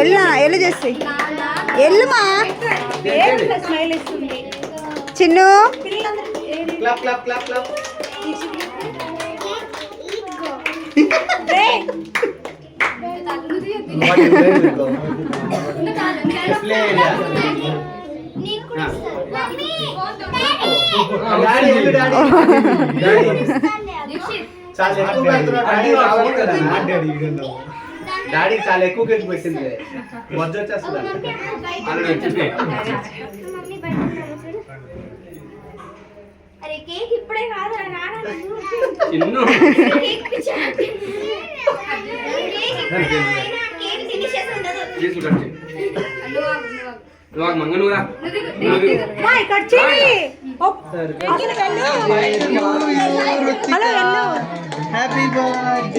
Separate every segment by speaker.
Speaker 1: ఎల్లు ఎల్లు చేసి. ఎల్లుమా
Speaker 2: ఏంటి స్మైల్ ఇస్తుంది.
Speaker 1: చిన్ను.
Speaker 3: చాలా ఎక్కువ పెడుతున్నావు, డాడీ రావాలి కదా. డాడీ చాలా ఎక్కువ కేక్ పెట్టింది. వద్ద వచ్చేస్తుంది.
Speaker 4: అరే కేక్ ఇప్పుడే కాదు నాన్న కేక్
Speaker 5: మంగనూరా
Speaker 2: హలో.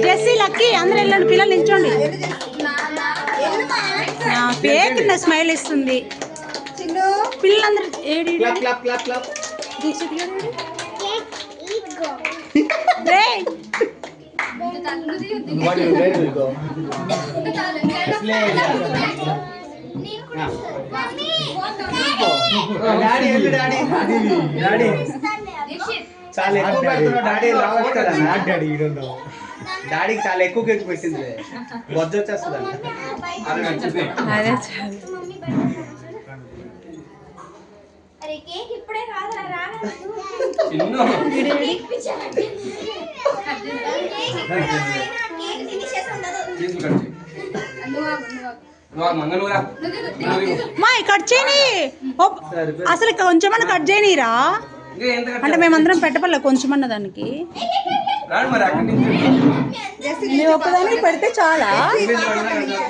Speaker 2: జెస్సీ లక్కీ అందరూ వెళ్ళండి పిల్లలు నిల్చోండి. పేరు స్మైల్ ఇస్తుంది.
Speaker 1: చిన్ను
Speaker 2: పిల్లలందరూ ఏడి దీక్షిత్
Speaker 3: డాడీ. డాడీ. డాడీ. చాలా ఎక్కువ పెడుతున్నావు. డాడీ రావచ్చు కదా. డాడీ డాడీకి చాలా ఎక్కువ కేక్ పెట్టింది వద్ద వచ్చేస్తుంది
Speaker 2: అదే.
Speaker 4: అరే కేక్ ఇప్పుడే కాదు
Speaker 2: మా కట్ చేయని. అసలు కొంచెమన్నా కట్ చేయనిరా? అంటే మేమందరం పెట్టపల్ల కొంచెమన్న దానికి.
Speaker 5: రాడు మరి అక్కడి నుంచి
Speaker 2: నీ ఒక్కదానికి పెడితే చాలా.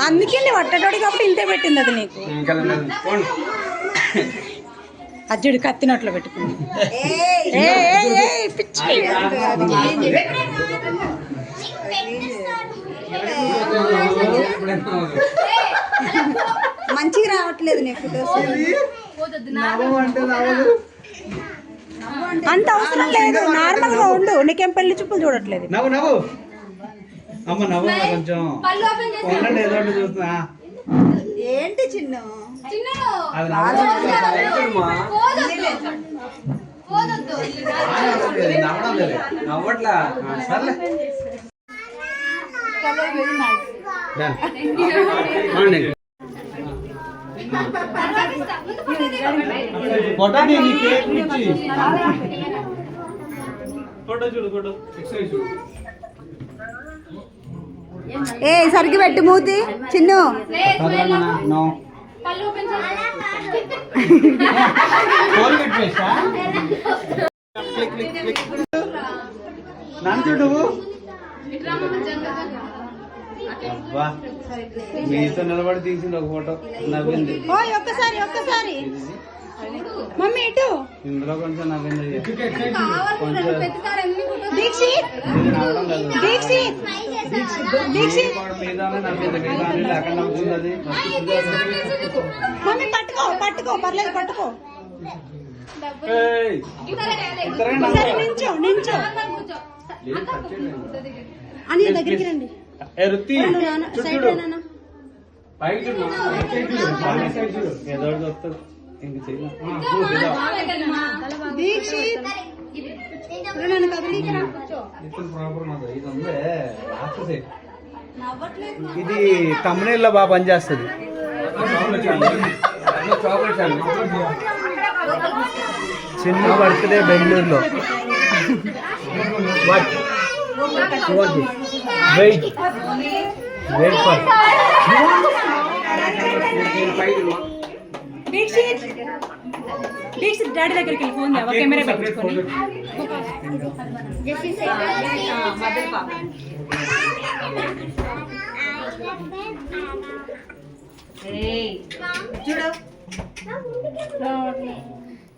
Speaker 2: అందుకే నువ్వు అట్టటోడి కాబట్టి ఇంతే పెట్టింది అది నీకు. అజ్జుడు కత్తినట్లు పెట్టుకుంది.
Speaker 1: మంచిగా రావట్లేదు నీ ఫొటోస్
Speaker 2: అంత అవసరం లేదు. నార్మల్గా ఉండు. నీకేం పెళ్ళి చూపులు చూడట్లేదు.
Speaker 3: నవ్వు నవ్వు. అమ్మ నవ్వు కొంచెం. ఉండండి ఏదో ఒకటి చూస్తున్నా.
Speaker 1: ఏంటి చిన్ను?
Speaker 5: నవ్వట్లా?
Speaker 3: సర్లే. ఫోటో తీ, నీ కేక్ ఇచ్చి. ఫోటో చూడు ఫోటో ఎక్సైజ్ చూడు.
Speaker 1: ఏ సరిగ్గా పెట్టు మూతి. చిన్ను.
Speaker 3: నన్ను చూడు అబ్బా మీతో నిలబడి తీసింది ఒక ఫోటో. నవ్వింది.
Speaker 2: ఓయ్ ఒక్కసారి ఒక్కసారి. మమ్మీ ఇటు.
Speaker 3: ఇందులో కొంచెం నవ్వింది.
Speaker 2: దీక్షిత్ దీక్షిత్ దీక్షిత్
Speaker 3: మీదనే నవ్వుతుంది అది.
Speaker 2: మమ్మీ పట్టుకో పట్టుకో. పర్లేదు పట్టుకో. నించో నించో. అని దగ్గరికి రండి.
Speaker 3: చూడు.
Speaker 5: పైకి చూడు.
Speaker 3: సైడ్ చూడు. ఏదో వస్తుంది. ఇంక ఇదో. తమ్మునేళ్ళ బాగా పనిచేస్తుంది. చిన్న బర్త్డే బెంగళూరులో. వాట్? వెయిట్ వెయిట్ ఫర్
Speaker 5: చూడు.
Speaker 2: దీక్షిత్ దీక్షిత్ డాడీ దగ్గరికి వెళ్ళి ఫోన్ చేయాలి కెమెరా పెట్టించుకొని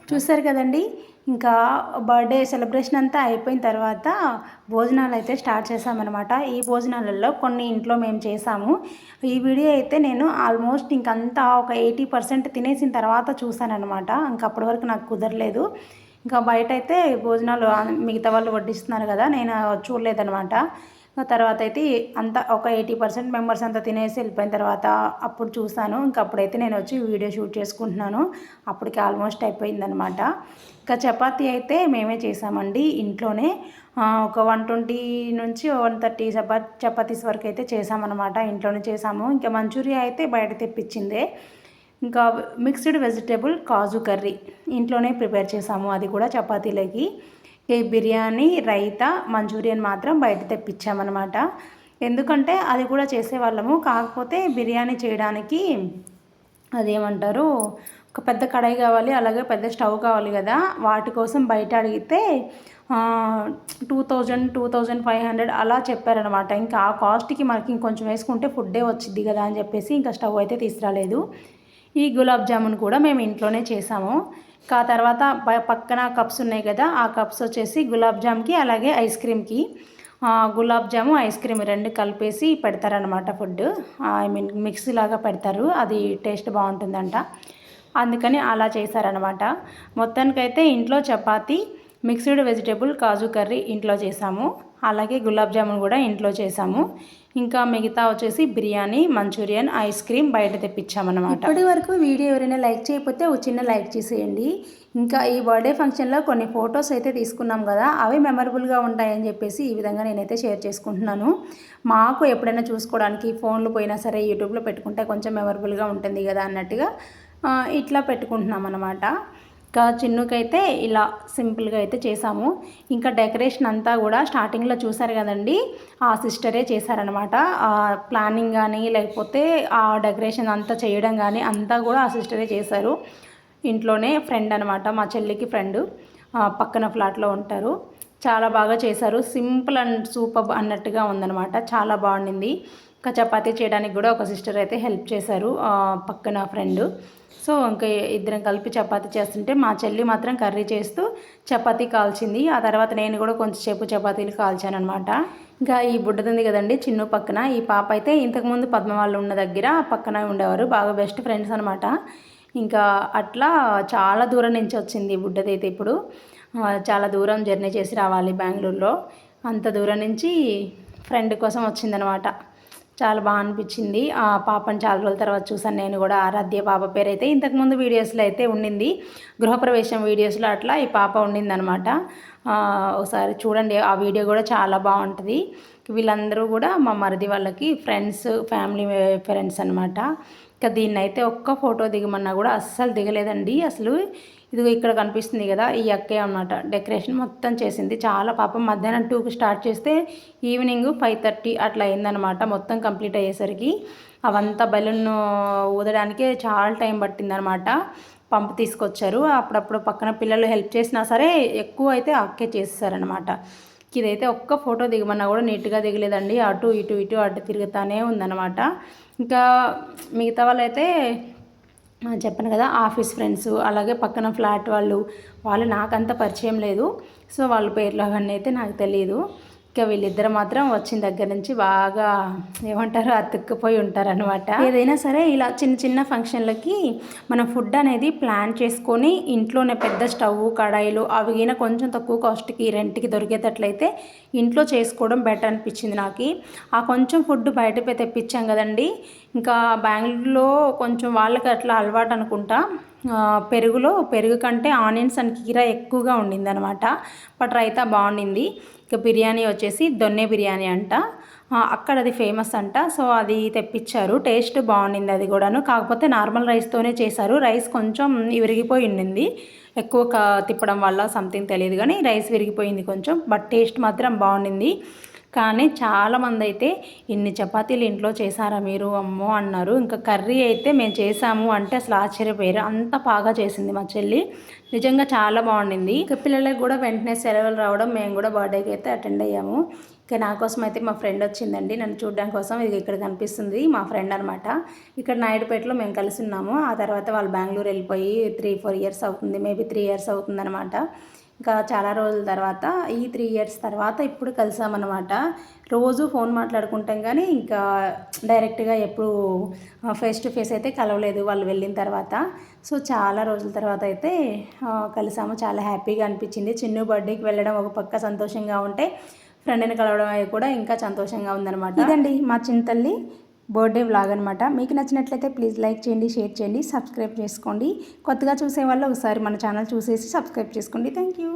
Speaker 2: చూసారు కదండి? ఇంకా బర్త్డే సెలబ్రేషన్ అంతా అయిపోయిన తర్వాత భోజనాలు అయితే స్టార్ట్ చేసామన్నమాట ఈ భోజనాలలో కొన్ని ఇంట్లో మేము చేసాము ఈ వీడియో అయితే నేను ఆల్మోస్ట్ ఇంకంతా ఒక ఎయిటీ పర్సెంట్ తినేసిన తర్వాత చూసానమాట ఇంక అప్పటి వరకు నాకు కుదరలేదు. ఇంకా బయట అయితే భోజనాలు మిగతా వాళ్ళు వడ్డిస్తున్నారు కదా నేను చూడలేదనమాట తర్వాత అయితే అంత ఒక ఎయిటీ పర్సెంట్ మెంబర్స్ అంతా తినేసి వెళ్ళిపోయిన తర్వాత అప్పుడు చూసాను ఇంకా అప్పుడైతే నేను వచ్చి వీడియో షూట్ చేసుకుంటున్నాను. అప్పటికి ఆల్మోస్ట్ అయిపోయిందనమాట ఇంకా చపాతి అయితే మేమే చేసామండి ఇంట్లోనే. ఒక వన్ ట్వంటీ నుంచి వన్ థర్టీ చపా చపాతీస్ వరకు అయితే చేసామన్నమాట ఇంట్లోనే చేసాము ఇంకా మంచూరియా అయితే బయట తెప్పించిందే. ఇంకా మిక్స్డ్ వెజిటేబుల్ కాజు కర్రీ ఇంట్లోనే ప్రిపేర్ చేసాము అది కూడా చపాతీలకి. ఈ బిర్యానీ రైతా మంచూరియన్ మాత్రం బయట తెప్పించామన్నమాట. ఎందుకంటే అది కూడా చేసేవాళ్ళము. కాకపోతే బిర్యానీ చేయడానికి అదేమంటారు ఒక పెద్ద కడాయి కావాలి అలాగే పెద్ద స్టవ్ కావాలి కదా. వాటి కోసం బయట అడిగితే two thousand two thousand five hundred అలా చెప్పారనమాట ఇంకా ఆ కాస్ట్కి మనకి ఇంకొంచెం వేసుకుంటే ఫుడ్డే వచ్చింది కదా అని చెప్పేసి ఇంకా స్టవ్ అయితే తీసుకురాలేదు. ఈ గులాబ్ జామున్ కూడా మేము ఇంట్లోనే చేసాము. ఆ తర్వాత పక్కన కప్స్ ఉన్నాయి కదా ఆ కప్స్ వచ్చేసి గులాబ్ జామ్కి అలాగే ఐస్ క్రీమ్కి. గులాబ్ జాము ఐస్ క్రీమ్ రెండు కలిపేసి పెడతారనమాట ఫుడ్ ఐ మీన్ మిక్స్ లాగా పెడతారు అది టేస్ట్ బాగుంటుందంట. అందుకని అలా చేశారనమాట మొత్తానికైతే ఇంట్లో chapati mixed vegetable kaju curry ఇంట్లో చేసాము. అలాగే గులాబ్ జామున్ కూడా ఇంట్లో చేసాము. ఇంకా మిగతా వచ్చేసి బిర్యానీ మంచూరియన్ ఐస్ క్రీమ్ బయట తెప్పించామన్నమాట. ఇప్పటి వరకు వీడియో ఎవరైనా లైక్ చేయకపోతే ఒక చిన్న లైక్ చేసేయండి. ఇంకా ఈ బర్త్డే ఫంక్షన్లో కొన్ని ఫొటోస్ అయితే తీసుకున్నాం కదా అవి మెమరబుల్గా ఉంటాయని చెప్పేసి ఈ విధంగా నేనైతే షేర్ చేసుకుంటున్నాను. మాకు ఎప్పుడైనా చూసుకోవడానికి ఫోన్లు పోయినా సరే యూట్యూబ్లో పెట్టుకుంటే కొంచెం మెమరబుల్గా ఉంటుంది కదా అన్నట్టుగా ఇట్లా పెట్టుకుంటున్నాం అన్నమాట ఇంకా చిన్నుకైతే ఇలా సింపుల్గా అయితే చేసాము. ఇంకా డెకరేషన్ అంతా కూడా స్టార్టింగ్లో చూసారు కదండి ఆ సిస్టరే చేశారనమాట ప్లానింగ్ కానీ లేకపోతే ఆ డెకరేషన్ అంతా చేయడం కానీ అంతా కూడా ఆ సిస్టరే చేశారు. ఇంట్లోనే ఫ్రెండ్ అనమాట మా చెల్లికి ఫ్రెండ్ పక్కన ఫ్లాట్లో ఉంటారు. చాలా బాగా చేశారు. సింపుల్ అండ్ సూపర్ అన్నట్టుగా ఉందన్నమాట. చాలా బాగుండింది. ఇంకా చపాతీ చేయడానికి కూడా ఒక సిస్టర్ అయితే హెల్ప్ చేశారు పక్కన ఫ్రెండ్. సో ఇంకా ఇద్దరం కలిపి చపాతీ చేస్తుంటే మా చెల్లి మాత్రం కర్రీ చేస్తూ చపాతీ కాల్చింది. ఆ తర్వాత నేను కూడా కొంచెంసేపు చపాతీలు కాల్చాను అనమాట ఇంకా ఈ బుడ్డది కదండి చిన్ను పక్కన. ఈ పాప అయితే ఇంతకుముందు పద్మ వాళ్ళు ఉన్న దగ్గర పక్కన ఉండేవారు. బాగా బెస్ట్ ఫ్రెండ్స్ అనమాట ఇంకా అట్లా చాలా దూరం నుంచి వచ్చింది ఈ బుడ్డది అయితే ఇప్పుడు. చాలా దూరం జర్నీ చేసి రావాలి బెంగళూరులో. అంత దూరం నుంచి ఫ్రెండ్ కోసం వచ్చిందనమాట చాలా బాగా అనిపించింది. ఆ పాపని చాలా రోజుల తర్వాత చూసాను నేను కూడా ఆరాధ్య పాప పేరు అయితే ఇంతకుముందు వీడియోస్లో అయితే ఉండింది. గృహప్రవేశం వీడియోస్లో అట్లా ఈ పాప ఉండిందనమాట ఒకసారి చూడండి. ఆ వీడియో కూడా చాలా బాగుంటుంది. వీళ్ళందరూ కూడా మా మరిది వాళ్ళకి ఫ్రెండ్స్ ఫ్యామిలీ ఫ్రెండ్స్ అనమాట ఇంకా దీన్నైతే ఒక్క ఫోటో దిగమన్నా కూడా అస్సలు దిగలేదండి. అసలు ఇది ఇక్కడ కనిపిస్తుంది కదా ఈ అక్కే అనమాట డెకరేషన్ మొత్తం చేసింది. చాలా పాపం మధ్యాహ్నం టూకి స్టార్ట్ చేస్తే ఈవినింగ్ ఫైవ్ థర్టీ అట్లా అయిందనమాట మొత్తం కంప్లీట్ అయ్యేసరికి. అవంతా బెలూన్ ఊదడానికే చాలా టైం పట్టిందనమాట పంపు తీసుకొచ్చారు. అప్పుడప్పుడు పక్కన పిల్లలు హెల్ప్ చేసినా సరే ఎక్కువ అయితే అక్కే చేసేసారనమాట ఇదైతే ఒక్క ఫోటో దిగమన్నా కూడా నీట్గా దిగలేదండి. అటు ఇటు ఇటు అటు తిరుగుతానే ఉందన్నమాట. ఇంకా మిగతా వాళ్ళైతే చెప్పాను కదా ఆఫీస్ ఫ్రెండ్స్ అలాగే పక్కన ఫ్లాట్ వాళ్ళు వాళ్ళు నాకంత పరిచయం లేదు. సో వాళ్ళ పేర్లు అవన్నీ అయితే నాకు తెలియదు ఇంకా వీళ్ళిద్దరు మాత్రం వచ్చిన దగ్గర నుంచి బాగా ఏమంటారు అతుక్కుపోయి ఉంటారనమాట ఏదైనా సరే ఇలా చిన్న చిన్న ఫంక్షన్లకి మనం ఫుడ్ అనేది ప్లాన్ చేసుకొని ఇంట్లోనే పెద్ద స్టవ్ కడాయిలు అవి అయినా కొంచెం తక్కువ కాస్ట్కి రెంట్కి దొరికేటట్లయితే ఇంట్లో చేసుకోవడం బెటర్ అనిపించింది నాకు. ఆ కొంచెం ఫుడ్ బయటపై తెప్పించాం కదండి. ఇంకా బెంగళూరులో కొంచెం వాళ్ళకి అట్లా అలవాటు అనుకుంటా. పెరుగులో పెరుగు కంటే ఆనియన్స్ అండ్ కీరా ఎక్కువగా ఉండింది అనమాట బట్ రైతా బాగుండింది. ఇక బిర్యానీ వచ్చేసి దొన్నె బిర్యానీ అంట. అక్కడ అది ఫేమస్ అంట. సో అది తెప్పించారు. టేస్ట్ బాగుండింది అది కూడాను. కాకపోతే నార్మల్ రైస్తోనే చేశారు. రైస్ కొంచెం విరిగిపోయి ఉండింది. ఎక్కువ తిప్పడం వల్ల సంథింగ్ తెలియదు కానీ రైస్ విరిగిపోయింది కొంచెం. బట్ టేస్ట్ మాత్రం బాగుండింది. కానీ చాలామంది అయితే ఇన్ని చపాతీలు ఇంట్లో చేశారా మీరు? అమ్మో అన్నారు. ఇంకా కర్రీ అయితే మేము చేసాము అంటే అసలు ఆశ్చర్యపోయారు. అంత బాగా చేసింది మా చెల్లి. నిజంగా చాలా బాగుండింది. ఇంకా పిల్లలకు కూడా వెంటనే సెలవులు రావడం మేము కూడా బర్త్డేకి అయితే అటెండ్ అయ్యాము. ఇంకా నా కోసం అయితే మా ఫ్రెండ్ వచ్చిందండి. నన్ను చూడడం కోసం ఇది ఇక్కడ కనిపిస్తుంది మా ఫ్రెండ్ అనమాట ఇక్కడ నాయుడుపేటలో మేము కలిసి ఉన్నాము. ఆ తర్వాత వాళ్ళు బెంగళూరు వెళ్ళిపోయి త్రీ ఫోర్ ఇయర్స్ అవుతుంది. మేబీ త్రీ ఇయర్స్ అవుతుందన్నమాట. ఇంకా చాలా రోజుల తర్వాత ఈ త్రీ ఇయర్స్ తర్వాత ఇప్పుడు కలిసామన్నమాట. రోజు ఫోన్ మాట్లాడుకుంటాం కానీ ఇంకా డైరెక్ట్గా ఎప్పుడు ఫేస్ టు ఫేస్ అయితే కలవలేదు వాళ్ళు వెళ్ళిన తర్వాత. సో చాలా రోజుల తర్వాత అయితే కలిసాము. చాలా హ్యాపీగా అనిపించింది. చిన్న బర్త్డేకి వెళ్ళడం ఒక పక్క సంతోషంగా ఉంటే ఫ్రెండ్ని కలవడం కూడా ఇంకా సంతోషంగా ఉందన్నమాట. ఇదండి మా చింతల్లి బర్త్డే వ్లాగ్ అనమాట మీకు నచ్చినట్లయితే ప్లీజ్ లైక్ చేయండి షేర్ చేయండి సబ్స్క్రైబ్ చేసుకోండి. కొత్తగా చూసే వాళ్ళు ఒకసారి మన ఛానల్ చూసేసి సబ్స్క్రైబ్ చేసుకోండి. Thank you